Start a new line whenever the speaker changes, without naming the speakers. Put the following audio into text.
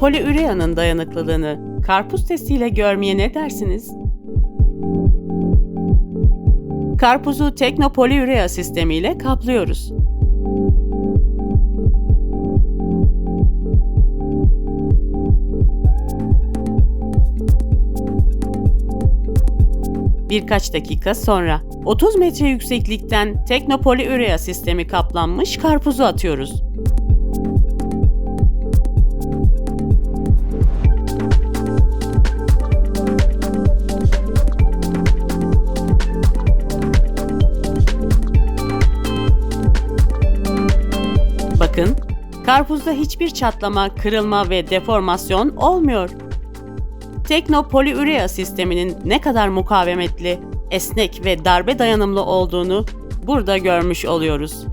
Poliüreanın dayanıklılığını karpuz testiyle görmeye ne dersiniz? Karpuzu teknopoliürea sistemiyle kaplıyoruz. Birkaç dakika sonra 30 metre yükseklikten teknopoliürea sistemi kaplanmış karpuzu atıyoruz. Bakın, karpuzda hiçbir çatlama, kırılma ve deformasyon olmuyor. Teknopoliürea sisteminin ne kadar mukavemetli, esnek ve darbe dayanımlı olduğunu burada görmüş oluyoruz.